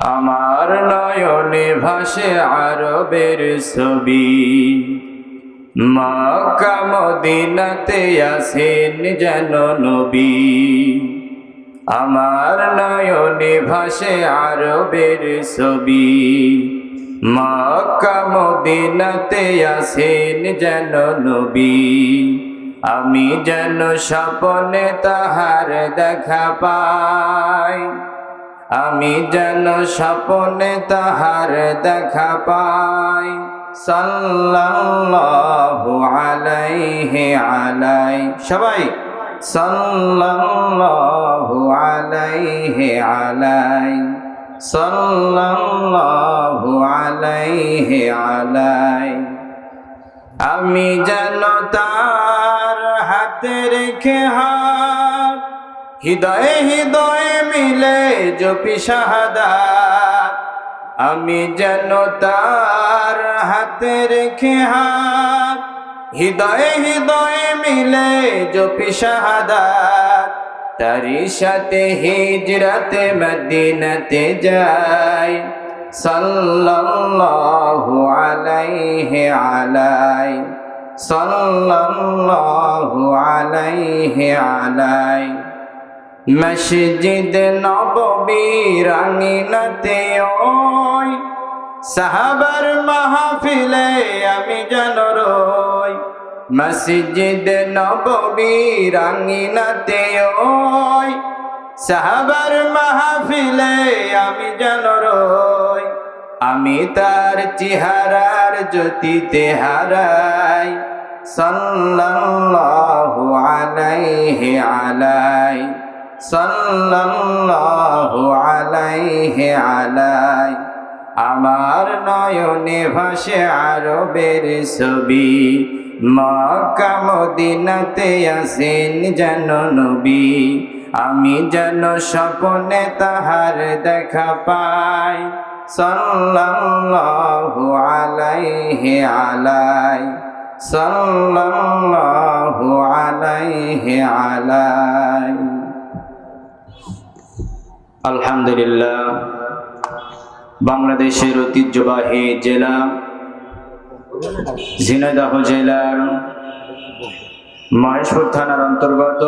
আমার নয়নে ভাসে আরবের ছবি। মক্কা মদিনাতে আসেন যেন নবী। আমার নয়নে ভাসে আরবের ছবি। মক্কা মদিনাতে আসেন যেন নবী। আমি যেন স্বপনে তাহার দেখা পাই। আমি যেন স্বপনে তাহার দেখা পাই, সাল্লাল্লাহু আলাইহি আলাই। সবাই, সাল্লাল্লাহু আলাইহি আলাই। সাল্লাল্লাহু আলাইহি আলাই। আমি যেন তার হাতে রেখে হাত হৃদয়ে হৃদয়ে মিলে জপি শাহাদাত আমি যেন তার হাতে রেখে হাত, হৃদয়ে হৃদয়ে মিলে জপি শাহাদাত তারি সাথে হিজরতে মদিনাতে যাই, সাল্লাল্লাহু আলাইহি আলাই, সাল্লাল্লাহু আলাইহি আলাই। মসজিদ আঙিনাতে ওই। সাহাবার মাহফিলে আমি যেন রই। মসজিদ আঙিনাতে ওই। সাহাবার মাহফিলে আমি যেন রই। আমি তার চেহারার জ্যোতিতে হারাই। সাল্লাল্লাহু আলাইহি আলাই। সাল্লাল্লাহু আলাইহি আলাই। আমার নয়নে ভাসে আরবের ছবি। মক্কা, মদিনাতে আসেন যেন নবী। আমি যেন স্বপনে তাহার দেখা পাই। সাল্লাল্লাহু আলাইহি আলাই। সাল্লাল্লাহু আলাইহি আলাই। আলহামদুলিল্লাহ, বাংলাদেশের ঐতিহ্যবাহী জেলা ঝিনাইদহ জেলার মহেশপুর থানার অন্তর্গত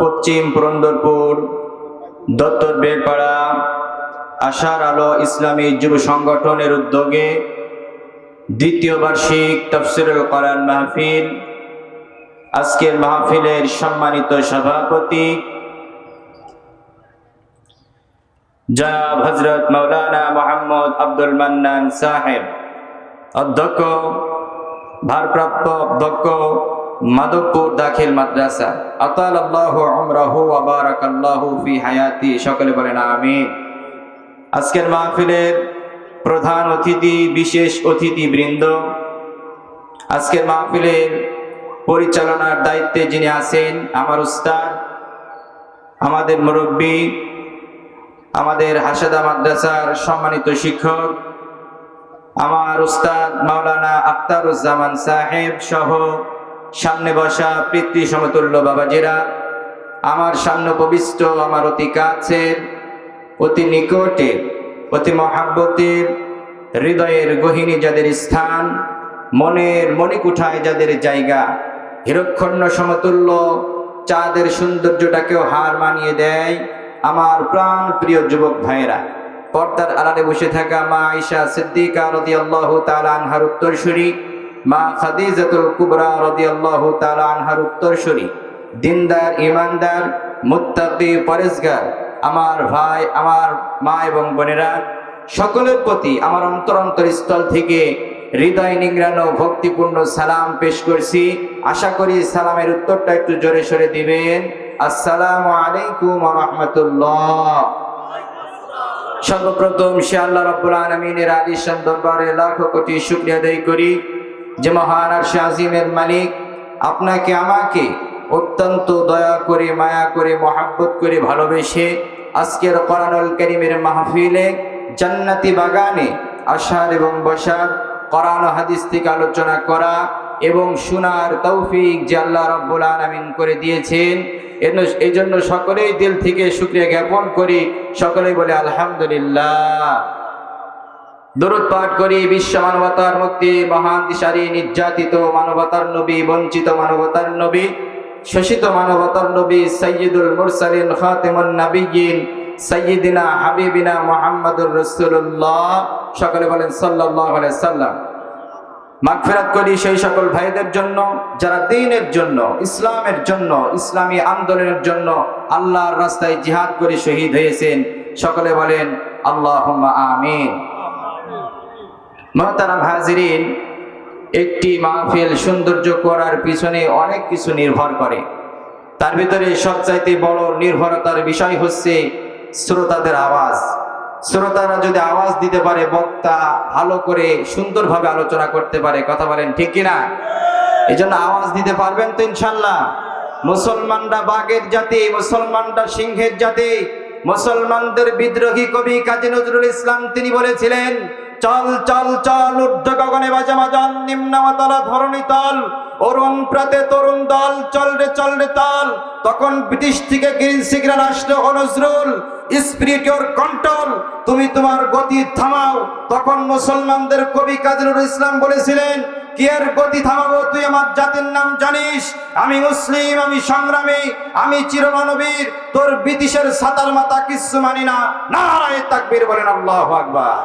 পশ্চিম পুরন্দরপুর, দত্তর বেড়পাড়া আশার আলো ইসলামী যুব সংগঠনের উদ্যোগে দ্বিতীয় বার্ষিক তফসিরুল কোরআন মাহফিল আজকের মাহফিলের সম্মানিত সভাপতি জনাব হজরত মৌলানা মোহাম্মদ আব্দুল মান্নান সাহেব, অধ্যক্ষ, ভারপ্রাপ্ত অধ্যক্ষ, মাধবপুর দাখিল মাদ্রাসা। আতাল আল্লাহ আমরাহু আবারাক আল্লাহু ফি হায়াতি। সকলে বলেন আমিন। আজকের মাহফিলের প্রধান অতিথি, বিশেষ অতিথি বৃন্দ আজকের মাহফিলের পরিচালনার দায়িত্বে যিনি আছেন, আমার উস্তাদ, আমাদের মুরব্বী, আমাদের হাসাদা মাদ্রাসার সম্মানিত শিক্ষক, আমার উস্তাদ মাওলানা আখতারুজ্জামান সাহেব সহ সামনে বসা পিতৃ সমতুল্য বাবাজিরা, আমার সামনে পবিষ্ট আমার অতি কাছের, অতি নিকটে অতি মহাব্বতের, হৃদয়ের গহিনী যাদের স্থান, মনের মণিকুঠায় যাদের জায়গা হিরক্ষণ্য সমতুল্য, চাঁদের সৌন্দর্যটাকেও হার মানিয়ে দেয় আমার প্রাণ প্রিয় যুবক ভাইয়েরা। পর্দার আড়ালে বসে থাকা মা আইসা সিদ্দিকা রদি আল্লাহ তালা আনহার উত্তরসূরি, মা খাদিজাতুল কুবরা রদি আল্লাহ তালা আনহার উত্তরসূরি, দিনদার ইমানদার মুত্তাকি পরেশগার আমার ভাই, আমার মা এবং বোনেরা, সকলের প্রতি আমার অন্তর অন্তর স্থল থেকে হৃদয় নিংড়ানো, ভক্তিপূর্ণ সালাম পেশ করছি। আশা করি সালামের উত্তরটা একটু জোরে সরে দিবেন। আসসালামু আলাইকুম রহমতুল্লাহ। সর্বপ্রথম সে আল্লাহ রব্বুল আলমিনের আলিশান দরবারে লাখ কোটি শুক্রিয়া আদায় করি যে মহান আর আজিমের মালিক। আপনাকে, আমাকে অত্যন্ত দয়া করে, মায়া করে, মহাব্বত করে ভালোবেসে আজকের কোরআনুল করিমের মাহফিলে জান্নাতি বাগানে আসার এবং বসার কোরআন ও হাদিস থেকে আলোচনা করা এবং শোনার তৌফিক যে আল্লাহ রব্বুল আলমিন করে দিয়েছেন। এই জন্য সকলেই দিল থেকে শুক্রিয়া জ্ঞাপন করি। সকলেই বলে আলহামদুলিল্লাহ। দরুদ পাঠ করি। বিশ্ব মানবতার মুক্তি, মহান দিশারি, নির্যাতিত মানবতার নবী, বঞ্চিত মানবতার নবী। শোষিত মানবতার নবী সৈয়দুল মুরসালিন খাতিমুন নাবিয়িন সৈয়দিনা হাবিবিনা মোহাম্মদুর রসুল্লাহ সকলে বলেন আলাইহি সাল্লাম। মাগফিরাত করি সেই সকল ভাইদের জন্য, যারা দিনের জন্য, ইসলামের জন্য, ইসলামী আন্দোলনের জন্য আল্লাহর রাস্তায় জিহাদ করে শহীদ হয়েছেন। সকলে বলেন আল্লাহ আমিন। মহতারাম হাজিরিন একটি মাহফিল সৌন্দর্য করার পিছনে অনেক কিছু নির্ভর করে। তার ভিতরে সবচাইতে বড় নির্ভরতার বিষয় হচ্ছে শ্রোতাদের আওয়াজ। শ্রোতারা যদি আওয়াজ দিতে পারে, বক্তা ভালো করে সুন্দরভাবে আলোচনা করতে পারে, কথা বলেন ঠিক কিনা? এই জন্য আওয়াজ দিতে পারবেন তো ইনশাল্লাহ মুসলমানরা বাঘের জাতি, মুসলমানরা সিংহের জাতি, মুসলমানদের বিদ্রোহী কবি কাজী নজরুল ইসলাম তিনি বলেছিলেন চল চল চল, ঊর্ধ্ব গগনে বাজে মাজল নিম্নতল ধরণী তল। অরুণ প্রাতে তরুণ দল, চল রে চল রে তল। তখন ব্রিটিশ থেকে গ্রিন সিগন্যাল আসলো ও স্পিরিট ইওর কন্ট্রোল, তুমি তোমার গতি থামাও। তখন মুসলমানদের কবি কাজী নজরুল ইসলাম বলেছিলেন, কি এর গতি থামাবো? তুই আমার জাতির নাম জানিস। আমি মুসলিম, আমি সংগ্রামী, আমি চিরমানবীর। তোর ব্রিটিশের সাতার মাথা কিচ্ছু মানি না। নারায় তাকবীর বলেন, আল্লাহ আকবার।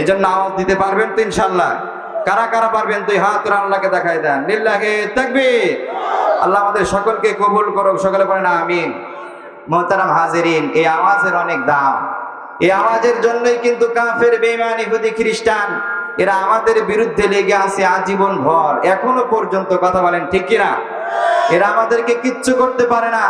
এই জন্য আওয়াজ দিতে পারবেন তো ইনশাল্লাহ কারা কারা পারবেন তুই হাত আল্লাহকে দেখাই দেন। লিল্লাহে তাকবীর। আল্লাহ আমাদের সকলকে কবুল করুক, সকলে বলেন আমিন। মোহতারাম হাজিরিন, এই আওয়াজের অনেক দাম। এই আওয়াজের জন্যই কিন্তু কাফের, বেঈমান ইহুদি খ্রিস্টান, এরা আমাদের বিরুদ্ধে লেগে আছে আজীবন ভর। এখনও পর্যন্ত কথা বলেন ঠিক কিনা? এরা আমাদেরকে কিচ্ছু করতে পারে না।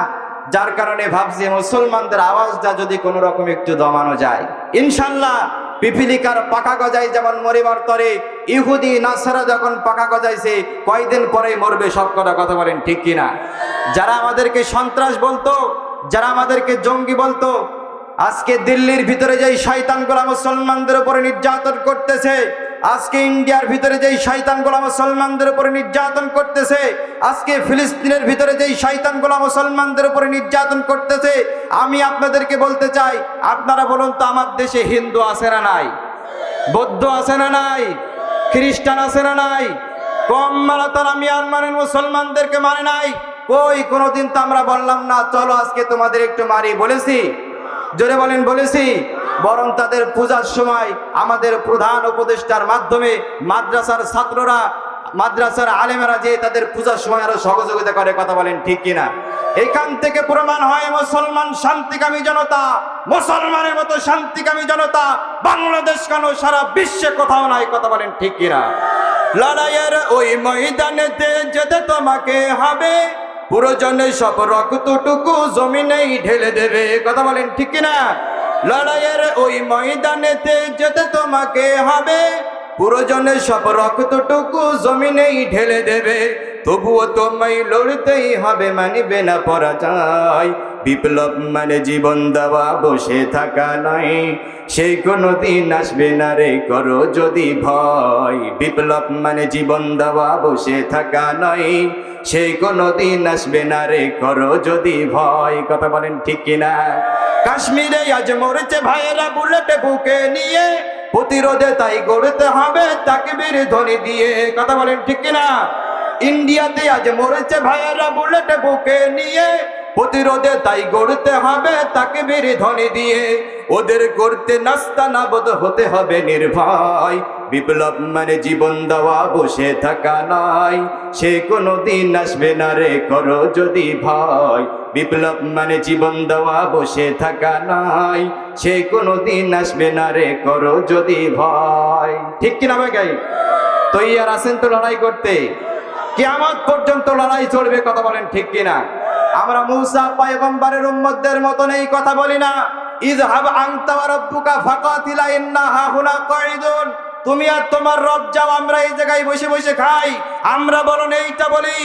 যার কারণে ভাবছি মুসলমানদের আওয়াজটা যদি কোনো রকম একটু দমানো যায়। ইনশাল্লাহ পিপিলিকার পাকা গজায় যেমন মরিবার তরে, ইহুদি, নাসারা যখন পাকা গজাইছে, কয়দিন পরেই মরবে সব কথা কথা বলেন ঠিক কিনা? যারা আমাদেরকে সন্ত্রাস বলতো, যারা আমাদেরকে জঙ্গি বলতো, আজকে দিল্লির ভিতরে যেই শয়তানগুলা মুসলমানদের উপরে নির্যাতন করতেছে আজকে ইন্ডিয়ার ভিতরে যেই শয়তানগুলা মুসলমানদের উপরে নির্যাতন করতেছে, আজকে ফিলিস্তিনের ভিতরে যেই শয়তানগুলা মুসলমানদের উপরে নির্যাতন করতেছে, আমি আপনাদেরকে বলতে চাই, আপনারা বলুন তো আমার দেশে হিন্দু আছে না নাই? বৌদ্ধ আছে না নাই? খ্রিস্টান আছে না নাই? কম মারা তারা মিয়ানমারের মুসলমানদেরকে মানে নাই? কই, কোনোদিন তো আমরা বললাম না, চলো আজকে তোমাদের একটু মারি, বলেছি। জোরে বলেন, বলেছি, বরং তাদের পূজার সময় আমাদের প্রধান উপদেষ্টার মাধ্যমে মাদ্রাসার ছাত্ররা, মাদ্রাসার আলেমেরা যে তাদের পূজার সময় আরও সহযোগিতা করে, কথা বলেন ঠিক কিনা? এখান থেকে প্রমাণ হয় মুসলমান শান্তিকামী জনতা, মুসলমানের মতো শান্তিকামী জনতা, বাংলাদেশ কেন সারা বিশ্বে কোথাও নাই, কথা বলেন ঠিক কিনা? লড়াইয়ের ওই ময়দানেতে যেতে তোমাকে হবে। পুরোজনে সব রক্তটুকু জমিনেই ঢেলে দেবে। কথা বলেন ঠিক কিনা? লড়াইয়ের ওই ময়দানেতে যেতে তোমাকে হবে। পুরোজনে সব রক্তটুকু জমিনেই ঢেলে দেবে। তবুও তোমায় লড়তেই হবে, মানিবে না পরাজয়। বিপ্লব মানে জীবন দেওয়া, বসে থাকা নয়। সেই কোনো দিন আসবে না রে, করো যদি ভয়। বিপ্লব মানে জীবন দেওয়া, বসে থাকা নয়। সেই কোনো দিন আসবে না রে, করো যদি ভয়। কথা বলেন ঠিক কিনা? কাশ্মীরে আজ মরেছে ভাইয়েরা বুলেটে বুকে নিয়ে। প্রতিরোধে তাই গড়তে হবে তাকে তাকবীর ধ্বনি দিয়ে। কথা বলেন ঠিক কিনা? ইন্ডিয়াতে আজ মরেছে ভাইয়েরা বুলেটে বুকে নিয়ে। প্রতিরোধে তাই গড়তে হবে, তাকে বেড়ে ধ্বনি দিয়ে। ওদের করতে নাস্তা নাবদ হতে হবে নির্ভয়। বিপ্লব মানে জীবন দেওয়া, বসে থাকা নাই সে কোনো দিন আসবে না রে, করো যদি ভয়। বিপ্লব মানে জীবন দেওয়া, বসে থাকা নাই সে কোনো দিন আসবে না রে, করো যদি ভয়। ঠিক কিনা ভাই তৈয়ার আছেন তো লড়াই করতে? কিয়ামত পর্যন্ত লড়াই চলবে, কথা বলেন ঠিক কিনা? আমরা মুসা পয়গম্বরের উম্মতদের মতন এই কথা বলি না। ইজহাব আনতা ওয়া রাব্বুকা ফাকাতিলা ইন্নাহা হুনা কাঈদুন। তুমি আর তোমার রব যাও, আমরা এই জায়গায় বসে বসে খাই। আমরা বলুন এইটা বলি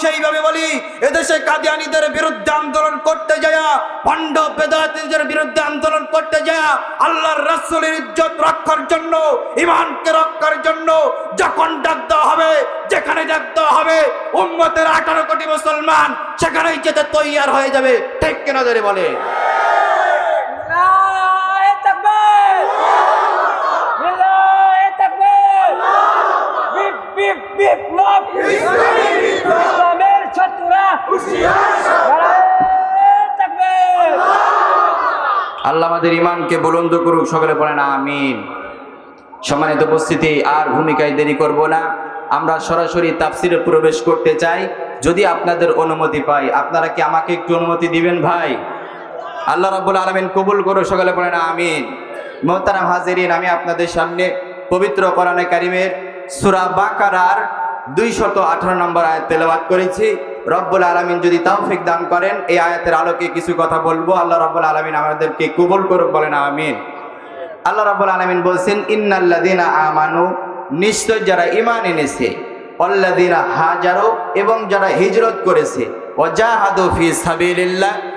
সেইভাবে বিরুদ্ধে আন্দোলন করতে বিরুদ্ধে আন্দোলন করতে আল্লাহর রক্ষার জন্য ইমানকে রক্ষার জন্য যখন ডাক হবে, যেখানে ডাক হবে, উম্মতের আঠারো কোটি মুসলমান, সেখানেই যেতে তৈয়ার হয়ে যাবে ঠিক কিনা ধরে বলে? বিপ্লব ইসলামের ছাত্ররা আল্লাহ আমাদের ইমানকে বুলন্দ করুক সকলে বলেন আমিন। সম্মানিত উপস্থিতি আর ভূমিকায় দেরি করব না। আমরা সরাসরি তাফসিরে প্রবেশ করতে চাই। যদি আপনাদের অনুমতি পাই, আপনারা কি আমাকে একটু অনুমতি দিবেন ভাই? আল্লাহ রাব্বুল আলামিন কবুল করো সকলে বলেন আমিন। মোহতারাম হাজিরিন, আমি আপনাদের সামনে পবিত্র কোরআনে কারিমের সূরা বাকারার দুইশত আঠারো নম্বর আয়াত তেলাওয়াত করেছি। রব্বুল আলামিন যদি তাওফিক দান করেন, এই আয়াতের আলোকে কিছু কথা বলব। আল্লাহ রব্বুল আলামিন আমাদেরকে কবুল করুক, বলেন আমিন। আল্লাহ রাব্বুল আলামিন বলছেন, ইন্নাল্লাযীনা আমানু নিশ্চয় যারা ইমান এনেছে অল্লাদিনা হাজারো এবং যারা হিজরত করেছে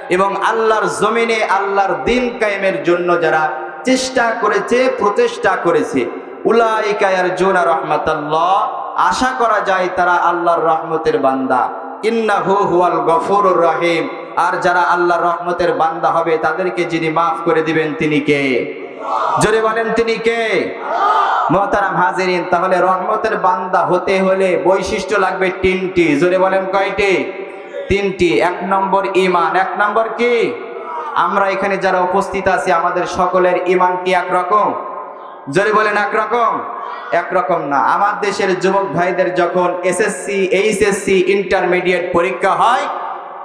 এবং আল্লাহর জমিনে আল্লাহর দিন কায়েমের জন্য যারা চেষ্টা করেছে, প্রচেষ্টা করেছে, উলাইকা ইয়ারজুনা রাহমাতাল্লাহ, আশা করা যায় তারা আল্লাহর রহমতের বান্দা। ইন্নাহু হুয়াল গফুরুর রহিম। আর যারা আল্লাহর রহমতের বান্দা হবে, তাদেরকে যিনি মাফ করে দিবেন, তিনি কে? জোরে বলেন, তিনি কে? মহতারাম হাজিরিন, তাহলে রহমতের বান্দা হতে হলে বৈশিষ্ট্য লাগবে তিনটি। জোরে বলেন, কয়টি? তিনটি। এক নম্বর ইমান এক নম্বর কি? আমরা এখানে যারা উপস্থিত আছি, আমাদের সকলের ইমান কি একরকম? জোরে বলেন, একরকম? একরকম না। আমার দেশের যুবক ভাইদের যখন এসএসসি এইচএসসি ইন্টারমিডিয়েট পরীক্ষা হয়,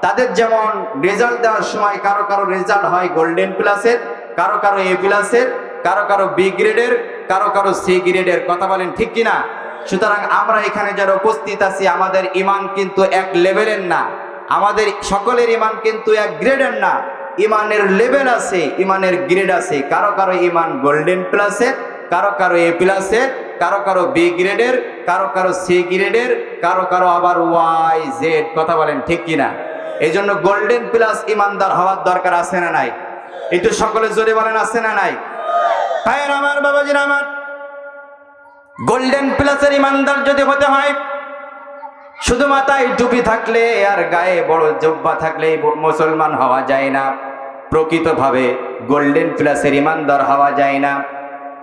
তাদের যেমন রেজাল্ট দেওয়ার সময় কারও কারও রেজাল্ট হয় গোল্ডেন প্লাসের কারও কারও এ প্লাসের কারও কারও বি গ্রেডের কারও কারও সি গ্রেডের কথা বলেন ঠিক কিনা? সুতরাং আমরা এখানে যারা উপস্থিত আছি, আমাদের ইমান কিন্তু এক লেভেলের না। আমাদের সকলের ইমান কিন্তু এক গ্রেডের না। ইমানের লেভেল আছে, ইমানের গ্রেড আছে। কারও কারও ইমান গোল্ডেন প্লাসের কারও কারও এ প্লাসের কারও কারও বি গ্রেডের কারও কারও সি গ্রেডের কারও কারও আবার ওয়াই জেড কথা বলেন ঠিক কিনা? এই জন্য গোল্ডেন প্লাস ইমানদার হওয়ার দরকার আছে না নাই? একটু সকলে জোরে বলেন, আছে না নাই? ভাইয়ের আমার, বাবাজির আমার। গোল্ডেন প্লাসের ইমানদার যদি হতে হয়, শুধু মাথায় টুপি থাকলে আর গায়ে বড় জব্বা থাকলে মুসলমান হওয়া যায় না। প্রকৃতভাবে গোল্ডেন প্লাসের ইমানদার হওয়া যায় না।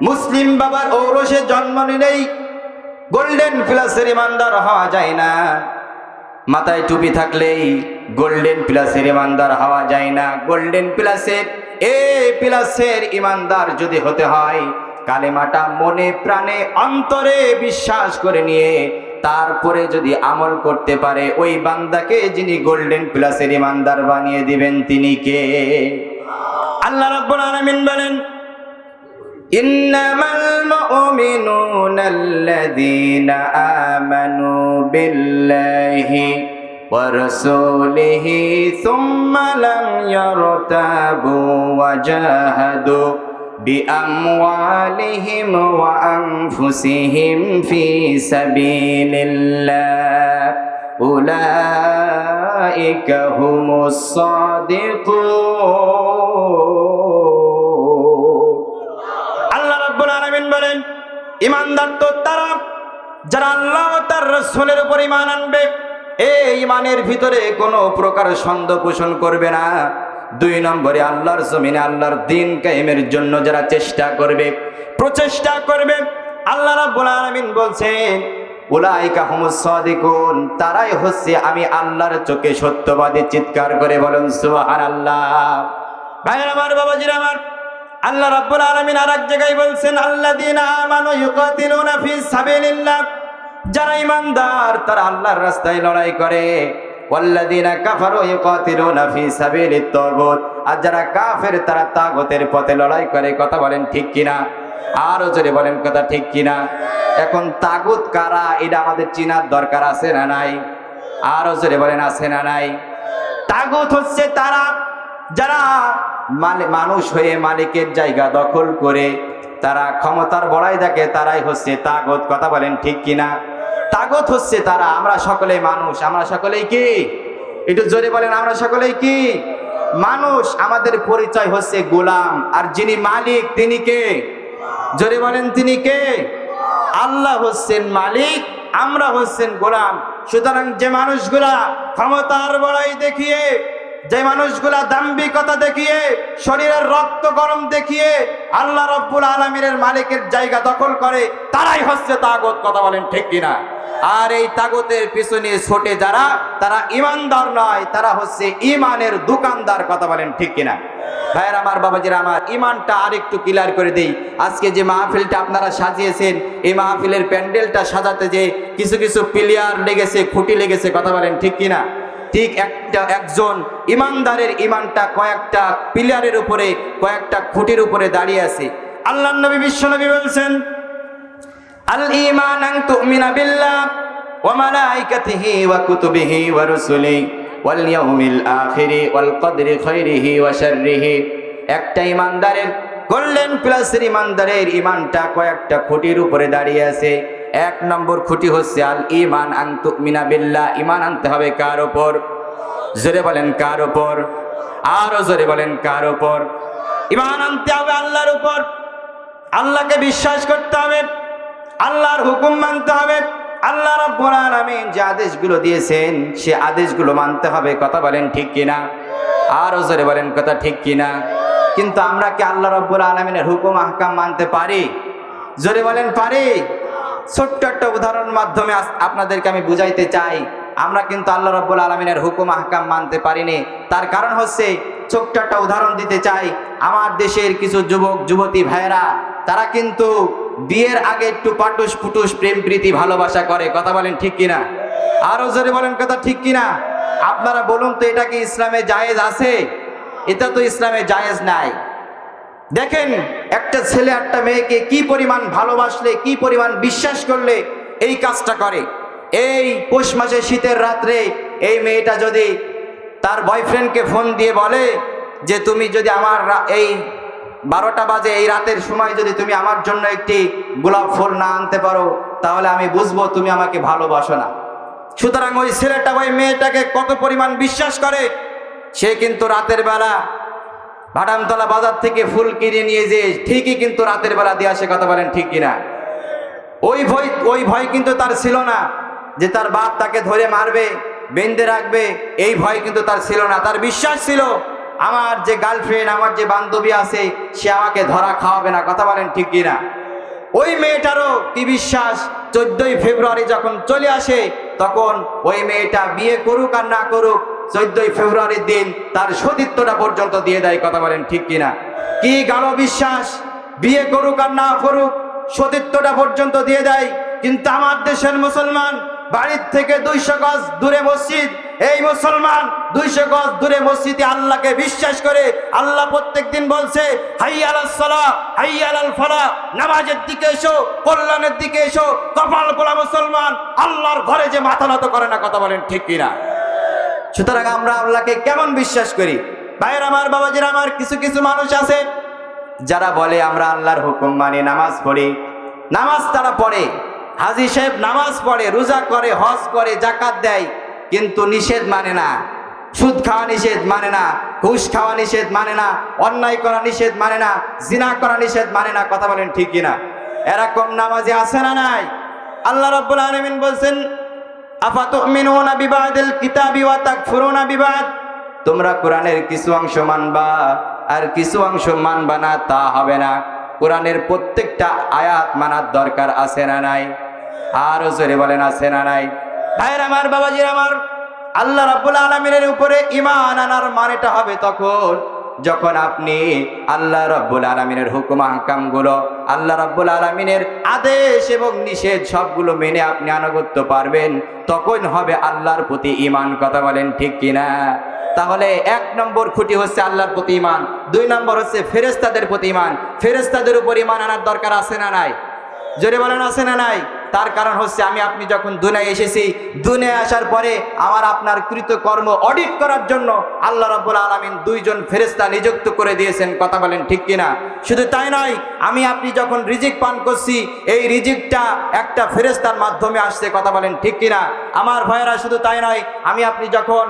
মুসলিম বাবার ঔরসে জন্ম নিলেই গোল্ডেন প্লাসের ইমানদার হওয়া যায় না। মাথায় টুপি থাকলেই গোল্ডেন প্লাসের ইমানদার হওয়া যায় না। গোল্ডেন প্লাসের এ প্লাসের ইমানদার যদি হতে হয়, কালেমাটা মনে প্রাণে অন্তরে বিশ্বাস করে নিয়ে তারপরে যদি আমল করতে পারে, ওই বান্দাকে যিনি গোল্ডেন প্লাসের ইমানদার বানিয়ে দিবেন তিনি কে? আল্লাহ রাব্বুল আলামিন বলেন, ইন্নামাল মুমিনুনাল্লাযীনা আমানু বিল্লাহি ورسوله ثم لم يرتابوا وجاهدوا بأموالهم وأنفسهم في سبيل الله أولئك هم الصادقون আল্লাহ রাব্বুল আলামিন বলেন ইমানদার তো তারা যারা আল্লাহ ও তার রাসূলের উপর ঈমান আনবে এই ঈমানের ভিতরে কোনো প্রকার সন্দেহ পোষণ করবে না। দুই নম্বরে আল্লাহর জমিনে আল্লাহর দিন কায়েমের জন্য যারা চেষ্টা করবে, প্রচেষ্টা করবে, আল্লাহ রাব্বুল বলছেন তারাই হচ্ছে আমি আল্লাহর চোখে সত্যবাদী চিৎকার করে বলুন, সুবহানাল্লাহ। ভাইয়ের আমার, বাবাজির আমার, আল্লাহ রাব্বুল আলামিন আরেক জায়গায় বলছেন, আল্লাযীনা আমানু যারা ঈমানদার তারা আল্লাহর রাস্তায় লড়াই করে। আর যারা কাফের, তারা তাগুতের পথে লড়াই করে। কথা বলেন ঠিক কিনা? বলেন কথা ঠিক এখন কারা? এটা আমাদের দরকার আছে না নাই? বলেন না নাই? হচ্ছে তারা যারা মানুষ হয়ে মালিকের জায়গা দখল করে। তারা ক্ষমতার বড়াই দেখে, তারাই হচ্ছে তাগত। কথা বলেন ঠিক কিনা? তাগত হচ্ছে তারা। আমরা সকলেই মানুষ। আমরা সকলেই কি? একটু জোরে বলেন, আমরা সকলেই কি? মানুষ। আমাদের পরিচয় হচ্ছে গোলাম। আর যিনি মালিক, তিনি কে? জোরে বলেন, তিনি কে? আল্লাহ হচ্ছেন মালিক, আমরা হচ্ছেন গোলাম। সুতরাং যে মানুষগুলা ক্ষমতার বড়াই দেখিয়ে, যে মানুষগুলা দাম্ভিকতা দেখিয়ে, শরীরের রক্ত গরম দেখিয়ে আল্লাহ রব্বুল আলমিনের মালিকের জায়গা দখল করে, তারাই হচ্ছে তাগত। কথা বলেন ঠিক কিনা? আর এই তাগতের পিছনে ছোটে যারা, তারা ইমানদার নয়, তারা হচ্ছে ইমানের দোকানদার, কথা বলেন ঠিক কিনা? ভাইয়ের, আমার বাবাজিরা, আমার ইমানটা আরেকটু ক্লিয়ার করে দেই। আজকে যে মাহফিলটা আপনারা সাজিয়েছেন, এই মাহফিলের প্যান্ডেলটা সাজাতে যে কিছু কিছু প্লেয়ার লেগেছে, খুঁটি লেগেছে, কথা বলেন ঠিক কিনা? ঠিক একটা, একজন ইমানদারের ইমানটা কয়েকটা পিলারের উপরে, কয়েকটা খুঁটির উপরে দাঁড়িয়ে আছে। আল্লাহ নবী, বিশ্ব নবী বলছেন আল ইমান রুসুলিহি ওয়াল একটা ইমানটা কয়েকটা খুঁটির উপরে দাঁড়িয়ে আছে। এক নম্বর খুঁটি হচ্ছে আল ইমান ইমান আনতে হবে কার উপর? জোরে বলেন কার উপর? আরও জোরে বলেন কার উপর? ইমান আনতে হবে আল্লাহর উপর। আল্লাহকে বিশ্বাস করতে হবে। আল্লাহর হুকুম মানতে হবে। আল্লাহ রাব্বুল আলামিন যে আদেশগুলো দিয়েছেন, সে আদেশগুলো মানতে হবে। কথা বলেন ঠিক কিনা? আরও জোরে বলেন কথা ঠিক কিনা? কিন্তু আমরা কি আল্লাহ রাব্বুল আলামিনের হুকুম, আহকাম মানতে পারি? জোরে বলেন পারি? ছোট্ট একটা উদাহরণের মাধ্যমে আপনাদেরকে আমি বুঝাইতে চাই। আমরা কিন্তু আল্লাহ রাব্বুল আলামিনের হুকুম, আহকাম মানতে পারিনি। তার কারণ হচ্ছে ছোট্ট একটা উদাহরণ দিতে চাই। আমার দেশের কিছু যুবক, যুবতী ভাইয়েরা, তারা কিন্তু বিয়ের আগে একটু পাটুস পুটুস প্রেম প্রীতি ভালোবাসা করে। কথা বলেন ঠিক কিনা? আরও জোরে বলেন কথা ঠিক কিনা? আপনারা বলুন তো, এটা কি ইসলামে জায়েজ আছে? এটা তো ইসলামে জায়েজ নাই। দেখেন, একটা ছেলে, একটা মেয়েকে কি পরিমাণ ভালোবাসলে, কি পরিমাণ বিশ্বাস করলে এই কাজটা করে। এই পৌষ মাসে শীতের রাত্রে এই মেয়েটা যদি তার বয়ফ্রেন্ডকে ফোন দিয়ে বলে যে তুমি যদি আমার এই বারোটা বাজে, এই রাতের সময় যদি তুমি আমার জন্য একটি গোলাপ ফুল না আনতে পারো, তাহলে আমি বুঝব তুমি আমাকে ভালোবাসো না। সুতরাং ওই ছেলেটা ওই মেয়েটাকে কত পরিমাণ বিশ্বাস করে, সে কিন্তু রাতের বেলা ভাটামতলা বাজার থেকে ফুল কিনে নিয়ে যে ঠিকই কিন্তু রাতের বেলা দিয়ে আসে, কথা বলেন ঠিক কিনা? ওই ভয় ওই ভয় কিন্তু তার ছিল না যে তার বাপ তাকে ধরে মারবে। বেঁধে রাখবে, এই ভয় কিন্তু তার ছিল না, তার বিশ্বাস ছিল। আমার যে গার্লফ্রেন্ড আমার যে বান্ধবী আছে, সে আমাকে ধরা খাওয়াবে না, কথা বলেন ঠিক কিনা? ওই মেয়েটারও কি বিশ্বাস? চোদ্দই ফেব্রুয়ারি যখন চলে আসে, তখন ওই মেয়েটা বিয়ে করুক আর না করুক, চোদ্দই ফেব্রুয়ারির দিন তার সতীত্বটা পর্যন্ত দিয়ে দেয়, কথা বলেন ঠিক কিনা? কি গাঢ় বিশ্বাস? বিয়ে করুক আর না করুক, সতীত্বটা পর্যন্ত দিয়ে দেয়। কিন্তু আমার দেশের মুসলমান বাড়ির থেকে দুইশো গজ দূরে মসজিদ। এই মুসলমান দুইশো গজ দূরে মসজিদে আল্লাহকে বিশ্বাস করে আল্লাহ প্রত্যেক দিন বলছে, হাই হাইয়াল সলা হাইয়াল ফলা নামাজের দিকে এসো, কল্যাণের দিকে এসো, কপাল পোলা মুসলমান, আল্লাহর ঘরে যে মাথা নত করে না, কথা বলেন ঠিক কিনা? সুতরাং আমরা আল্লাহকে কেমন বিশ্বাস করি? ভাইয়ের আমার, বাবাজির আমার, কিছু কিছু মানুষ আছে, যারা বলে, আমরা আল্লাহর হুকুম মানি, নামাজ পড়ি। নামাজ তারা পড়ে। হাজি সাহেব নামাজ পড়ে, রোজা করে, হজ করে, জাকাত দেয়, কিন্তু নিষেধ মানে না। সুদ খাওয়া নিষেধ মানে না, ঘুষ খাওয়া নিষেধ মানে না, অন্যায় করা নিষেধ মানে না, জিনা করা নিষেধ মানে না, কথা বলেন ঠিক কিনা? এরকম নামাজে আছে না নাই? আল্লাহ রাব্বুল আলামিন বলছেন, আফাতুমিনুনা বিবাদ? তোমরা কোরআনের কিছু অংশ আর কিছু অংশ না, তা হবে না। প্রত্যেকটা আয়াত মানার দরকার আছে না নাই? আরও জোরে বলেন, আছে না নাই? ভাইয়ের আমার, বাবাজির আমার, আল্লাহ রাব্বুল আলামিনের উপরে ইমান আনার মানেটা হবে তখন যখন আপনি আল্লাহ রব্বুল আলমিনের হুকুম, আহকামগুলো আল্লাহ রব্বুল আলমিনের আদেশ এবং নিষেধ সবগুলো মেনে আপনি আনুগত্য পারবেন, তখন হবে আল্লাহর প্রতি ইমান কথা বলেন ঠিক কিনা? তাহলে এক নম্বর খুঁটি হচ্ছে আল্লাহর প্রতি ইমান দুই নম্বর হচ্ছে ফেরেস্তাদের প্রতি ইমান ফেরেস্তাদের উপর ইমান আনার দরকার আছে না নাই? জোরে বলেন, আছে না নাই? তার কারণ হচ্ছে আমি আপনি যখন দুনিয়ায় এসেছি, দুনিয়ায় আসার পরে আমার আপনার কৃতকর্ম অডিট করার জন্য আল্লাহ রাব্বুল আলামিন দুইজন ফেরেশতা নিযুক্ত করে দিয়েছেন। কথা বলেন ঠিক কিনা? শুধু তাই নয়, আমি আপনি যখন রিজিক পান করছি, এই রিজিকটা একটা ফেরেশতার মাধ্যমে আসছে। কথা বলেন ঠিক কিনা? আমার ভাইয়েরা, শুধু তাই নয়, আমি আপনি যখন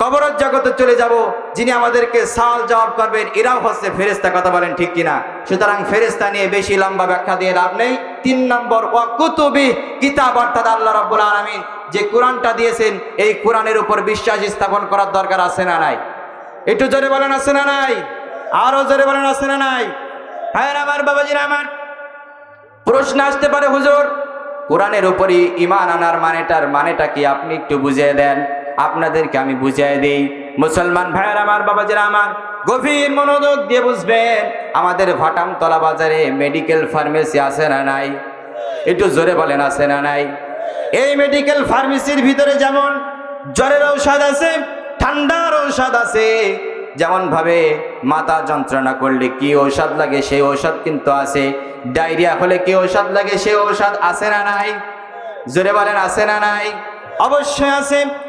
কবরের জগতে চলে যাব, যিনি আমাদেরকে সাল জবাব করবেন এরাও হচ্ছে ফেরেস্তা কথা বলেন ঠিক কিনা? সুতরাং ফেরেস্তা নিয়ে বেশি লম্বা ব্যাখ্যা দিয়ে লাভ নেই। তিন নম্বর ওয়াকুতুবি কিতাব, অর্থাৎ আল্লাহ রাব্বুল আলামিন যে কোরআনটা দিয়েছেন, এই কোরআনের উপর বিশ্বাস স্থাপন করার দরকার আছে না নাই? একটু জোরে বলেন, আছে না নাই? আরও জোরে বলেন, আছে না নাই? হ্যাঁ আমার বাবাজিরা আমার। প্রশ্ন আসতে পারে, হুজুর। কোরআনের উপরই ইমান আনার মানেটার মানেটা কি? আপনি একটু বুঝিয়ে দেন। আপনাদেরকে আমি বুঝাই দিই। মুসলমান ভাইয়ের আমার, বাবাজিরা আমার, গভীর মনোযোগ দিয়ে বুঝবেন, আমাদের ভাটামতলা বাজারে মেডিকেল ফার্মেসি আছে না নাই? একটু জোরে বলেন, আছে না নাই? এই মেডিকেল ফার্মেসির ভিতরে যেমন জ্বরের ঔষধ আছে, ঠান্ডার ঔষধ আছে যেমন ভাবে মাথা যন্ত্রণা করলে কি ঔষধ লাগে, সেই ঔষধ কিন্তু আছে। ডায়রিয়া হলে কি ঔষধ লাগে, সেই ঔষধ আছে না নাই? জোরে বলেন, আছে না নাই? অবশ্যই আছে।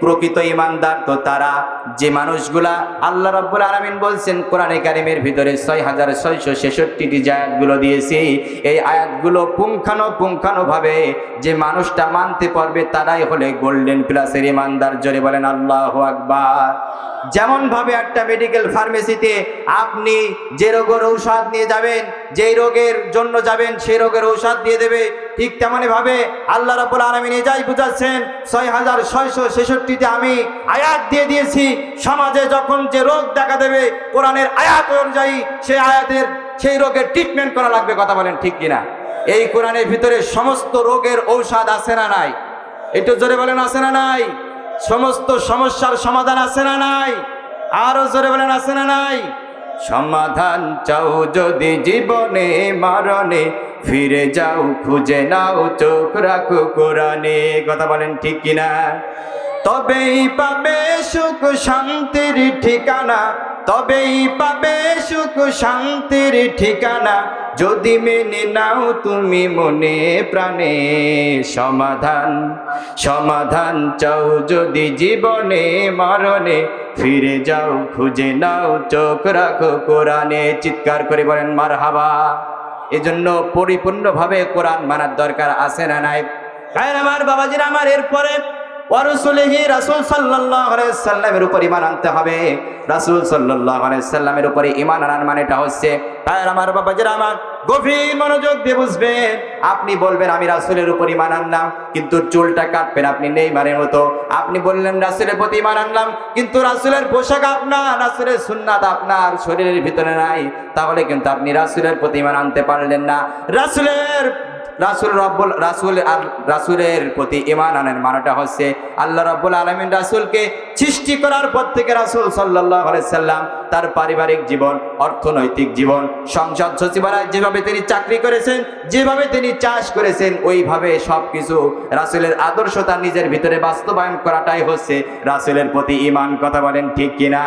প্রকৃত ইমানদার তো তারা। যে মানুষগুলা আল্লাহ রব্বুল আলামিন বলছেন, কোরআনে কারিমের ভিতরে ছয় হাজার ছয়শো ছেষট্টিটি যে আয়াতগুলো দিয়েছি, এই আয়াতগুলো পুঙ্খানো পুঙ্খানো ভাবে যে মানুষটা মানতে পারবে, তারাই হলে গোল্ডেন প্লাসের ইমানদার। জোরে বলেন, আল্লাহ আকবার। যেমন ভাবে একটা মেডিকেল ফার্মেসিতে আপনি যে রোগের ঔষধ নিয়ে যাবেন, যেই রোগের জন্য যাবেন, সেই রোগের ঔষধ দিয়ে দেবে, ঠিক তেমনি ভাবে আল্লাহ রাবুল আলমিন এটাই বুঝাচ্ছেন, ছয় হাজার ছয়শো ছেষট্টিতে আমি আয়াত দিয়ে দিয়েছি, সমাজে যখন যে রোগ দেখা দেবে, কোরআনের আয়াত অনুযায়ী সেই আয়াতের, সেই রোগের ট্রিটমেন্ট করা লাগবে, কথা বলেন ঠিক কিনা? এই কোরআনের ভিতরে সমস্ত রোগের ঔষধ আছে না নাই? একটু জোরে বলেন, আছে না নাই? সমস্ত সমস্যার সমাধান আছে না নাই? আরও জোরে বলেন, আছে না নাই? সমাধান চাও যদি জীবনে মারণে, ফিরে যাও, খুঁজে নাও, চোখ রাখো কোরআনে, কথা বলেন ঠিক কিনা? তবেই পাবে সুখ শান্তির ঠিকানা, তবেই পাবে সুখ শান্তির ঠিকানা। যদি মেনে নাও তুমি মনে প্রাণে সমাধান সমাধান চাও যদি জীবনে মরণে। ফিরে যাও, খুঁজে নাও, চোখ রাখো কোরআনে, চিৎকার করে বলেন মার হাবা এজন্য পরিপূর্ণভাবে কোরআন মানার দরকার আছে না নাই? আমার বাবাজির আমার, এরপরে রাসূল সাল্লামের উপর আনতে হবে। রাসূল সাল্লামের আমার গভীর মনোযোগ দিয়ে আপনি বলবেন, আমি রাসুলের উপর ইমান আনলাম, কিন্তু চুলটা কাটবেন আপনি নেই নেইমারের মতো। আপনি বললেন, রাসূলের প্রতি ঈমান আনলাম, কিন্তু রাসূলের পোশাক আপনার, রাসূলের সুন্নাত আপনার, শরীরের ভিতরে নাই। তাহলে কিন্তু আপনি রাসূলের প্রতি ঈমান আনতে পারলেন না। রাসূলের রাসুল রব্বুল রাসুল রাসুলের প্রতি ইমান আনের মানাটা হচ্ছে আল্লাহ রব্বুল আলমিন রাসুলকে সৃষ্টি করার পর থেকে রাসুল সাল্লাহ সাল্লাম তার পারিবারিক জীবন, অর্থনৈতিক জীবন, সংসদ সচিবালয় যেভাবে তিনি চাকরি করেছেন, যেভাবে তিনি চাষ করেছেন, ওইভাবে সব কিছু রাসুলের আদর্শ তার নিজের ভিতরে বাস্তবায়ন করাটাই হচ্ছে রাসুলের প্রতি ইমান কথা বলেন ঠিক কিনা?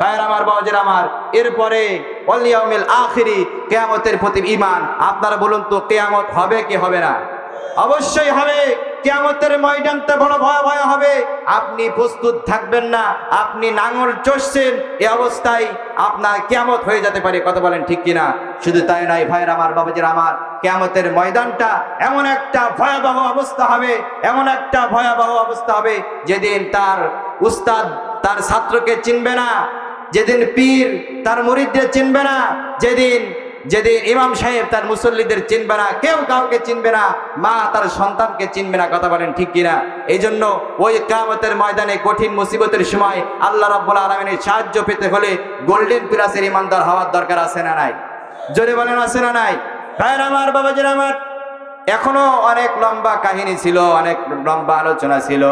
ভাইয়ের আমার আমার, এরপরে অলিয়াউমিল আখিরি, কেয়ামতের প্রতি ইমান আপনারা বলুন তো, কেয়ামত হবে কি হবে না? অবশ্যই হবে। কেয়ামতের ময়দানটা বড় ভয়াবহ হবে। আপনি প্রস্তুত থাকবেন না, আপনি নাঙল চষছেন, এ অবস্থায় আপনার কেয়ামত হয়ে যেতে পারে। কথা বলেন ঠিক কিনা? শুধু তাই নয়, ভাইয়ের আমার বাবাজির আমার, কেয়ামতের ময়দানটা এমন একটা ভয়াবহ অবস্থা হবে, এমন একটা ভয়াবহ অবস্থা হবে, যেদিন তার উস্তাদ, তার ছাত্রকে চিনবে না যেদিন পীর তার মুরিদদের চিনবে না, যেদিন যেদিন ইমাম সাহেব তার মুসল্লিদের চিনবে না, কেউ কাউকে চিনবে না, মা তার সন্তানকে চিনবে না, কথা বলেন ঠিক কিনা? এই জন্য ওই কামতের ময়দানে কঠিন মুসিবতের সময় আল্লাহ রাব্বুল আলমিনের সাহায্য পেতে হলে গোল্ডেন প্লাসের ইমানদার হওয়ার দরকার আছে না নাই? জোরে বলেন আছে না নাই? ভাইয়ের আমার, বাবাজির আমার, এখনও অনেক লম্বা কাহিনী ছিল, অনেক লম্বা আলোচনা ছিল।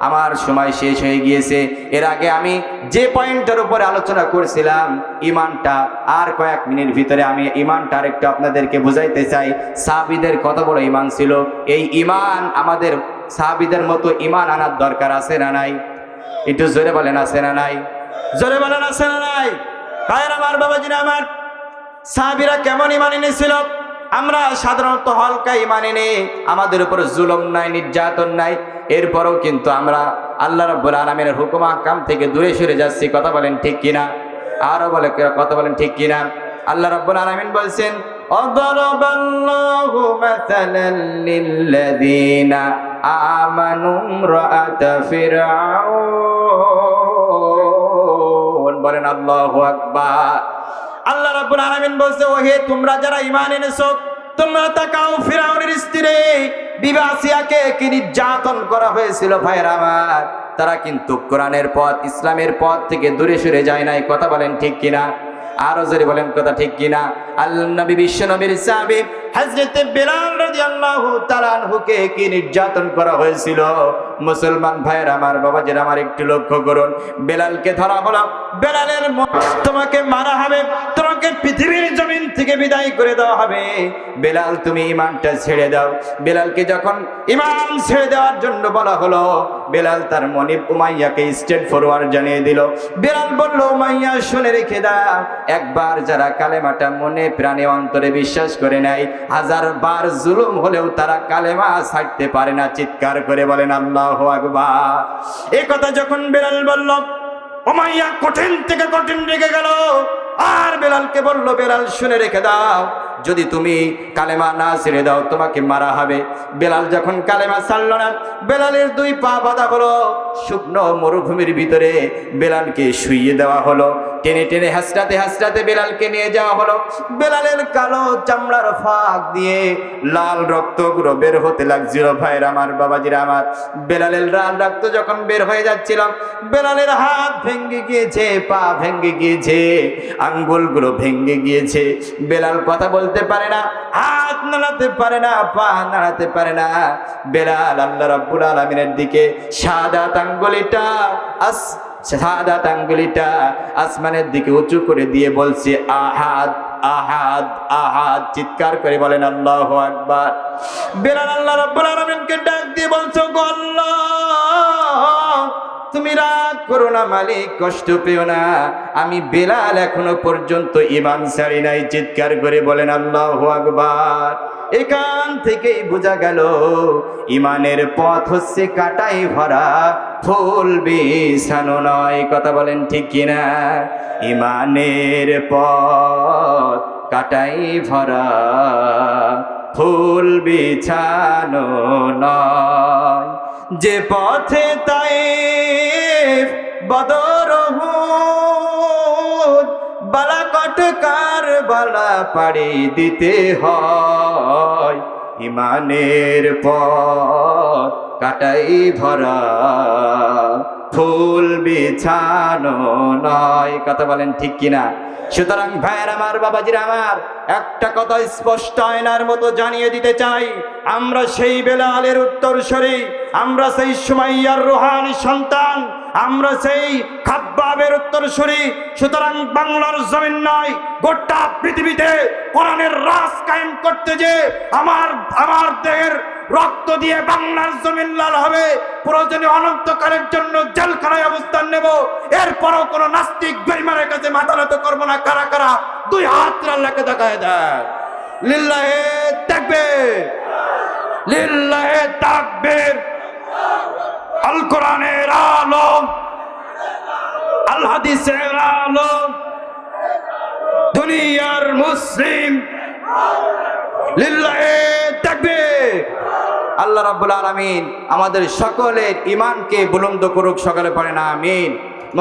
আমার সময় শেষ হয়ে গিয়েছে। এর আগে আমি যে পয়েন্টের উপরে আলোচনা করছিলাম, ইমানটা আর কয়েক মিনিট ভিতরে আমি ইমানটা আরেকটু আপনাদেরকে বুঝাইতে চাই। সাহাবিদের কত বড় ইমান ছিল? এই ইমান আমাদের সাহাবিদের মতো ইমান আনার দরকার আছে না নাই? একটু জোরে বলেন, আছে না নাই? জোরে বলেন, আছে না নাই? ভাইয়ের, আমার বাবাজিরা আমার সাহাবিরা কেমন ইমান এনেছিল? আমরা সাধারণত হালকা ইমানে নেই আমাদের উপর জুলম নাই, নির্যাতন নাই এরপরেও কিন্তু আমরা আল্লাহ রব্বুল আলমিনের হুকুম আকাম থেকে দূরে সরে যাচ্ছি। কথা বলেন ঠিক কিনা? আরও বলে কথা বলেন ঠিক কিনা? আল্লাহ রব্বুল আলমিন বলছেন অদরব লিল্লাযীনা আমানু রাআত ফিরআউন। বলেন, আল্লাহু আকবার। আল্লাহ রাব্বুল আলামিন বলছে, ওহে তোমরা যারা ইমান এনেছো তোমরা তাকাও ফিরাউনের স্ত্রী বিবাসিয়াকে কি নির্যাতন করা হয়েছিল ভাইয়ের আমার? তারা কিন্তু কোরআনের পথ, ইসলামের পথ থেকে দূরে সরে যায় নাই। কথা বলেন ঠিক কিনা? আরও জোরে বলেন কথা ঠিক কিনা? আল্লাহ বিশ্ব নবীর সাহাবী হযরতে বেলাল রাদিয়াল্লাহু তাআলা আনহুকে কি নির্যাতন করা হয়েছিল? মুসলমান ভাইয়ের আমার বাবাজির, আমার একটু লক্ষ্য করুন। বেলালকে ধরা হলো। বেলালের তোমাকে মারা হবে, তোমাকে পৃথিবীর জমিন থেকে বিদায় করে দেওয়া হবে। বেলাল, তুমি ইমানটা ছেড়ে দাও। বেলালকে যখন ইমান ছেড়ে দেওয়ার জন্য বলা হলো, বেলাল তার মনিব উমাইয়াকে স্টেট ফরওয়ার্ড জানিয়ে দিল। বেলাল বলল, উমাইয়া, শুনে রেখে দা একবার যারা কালেমাটা মনে প্রাণে অন্তরে বিশ্বাস করে নেয় হাজার বার জুলুম হলেও তারা কালেমা ছাড়তে পারে না, চিৎকার করে বলেন, আল্লাহ আকবার। এই কথা যখন বেলাল বলল ওমাইয়া কঠিন থেকে কঠিন রেখে গেল। আর বেলালকে বলল, বেলাল, শুনে রেখে দাও, যদি তুমি কালেমা না ছেড়ে দাও, তোমাকে মারা হবে। বেলাল যখন কালেমা ছাড়ল না, বেলালের দুই পা বাঁধা হলো, শুকনো মরুভূমির ভিতরে বেলালকে শুইয়ে দেওয়া হলো। টেনে টেনে হাসরাতে হাসরাতে বেলালকে নিয়ে যাওয়া হলো। বেলালের কালো চামড়ার ফাঁক দিয়ে লাল রক্তগুলো বের হতে লাগছিল ভাইয়ের আমার, বাবাজির আমার। বেলালের লাল রক্ত যখন বের হয়ে যাচ্ছিল, বেলালের হাত ভেঙে গিয়েছে, পা ভেঙে গিয়েছে, আঙ্গুলগুলো ভেঙে গিয়েছে। বেলাল কথা বলতে পারে না, হাত নাড়াতে পারে না, পা নাড়াতে পারে না। বেলাল আল্লাহ রাব্বুল আলামিনের দিকে সাদা আঙ্গুলিটা আস সাদা আঙ্গুলিটা আসমানের দিকে উঁচু করে দিয়ে বলছে, আহাদ আহাদ আহাদ। চিৎকার করে বলেন, আল্লাহ আকবার। বেলাল আল্লাহ রাব্বুল আলামিনকে ডাক দিয়ে বলছো আল্লাহ, তুমি রাগ করো না মালিক, কষ্ট পেও না। আমি বেলাল এখনও পর্যন্ত ইমান ছাড়ি নাই। চিৎকার করে বলেন, আল্লাহ আকবার। এখান থেকেই বোঝা গেল ইমানের পথ হচ্ছে কাটাই ভরা ফুল বিছানো নয়। কথা বলেন ঠিক কিনা? ইমানের পথ কাটাই ভরা ফুল বিছানো নয়। যে পথে তাই বদর হুদ, বালাকট কার বালা পাড়ি দিতে হয়। ইমানের পথ কাটাই ভরা ফুল বিছানো নয়। কথা বলেন ঠিক কিনা? সুতরাং ভাইয়ের আমার, বাবাজির আমার, একটা কথা স্পষ্ট আয়নার মতো জানিয়ে দিতে চাই। আমরা সেই বেলালের উত্তরসূরি আমরা সেই সুমাইয়ার রোহানি সন্তান, আমরা সেই খাব্বাবের উত্তরসূরি। সুতরাং বাংলার জমিন নয়, গোটা পৃথিবীতে কোরআনের রাজ কায়েম করতে যে আমার আমার দেহের রক্ত দিয়ে বাংলার জমিন লাল হবে, প্রয়োজনে অনন্তকালের জন্য জেলখানায় অবস্থান নেব। এরপরও কোন নাস্তিক বেইমানের কাছে মাথা নত করব না, কারা কারা? দুই হাত আল্লাহকে দেখায় দেয় লিল্লাহে দেখবে লিল্লাহে তাকবীর। আল কোরআনের আলম আল হাদিসের আলম দুনিয়ার মুসলিম তাকবীর। আল্লাহ রাবুল আলমিন আমাদের সকলের ইমানকে বুলন্দ করুক, সকলে পড়ে না, আমিন।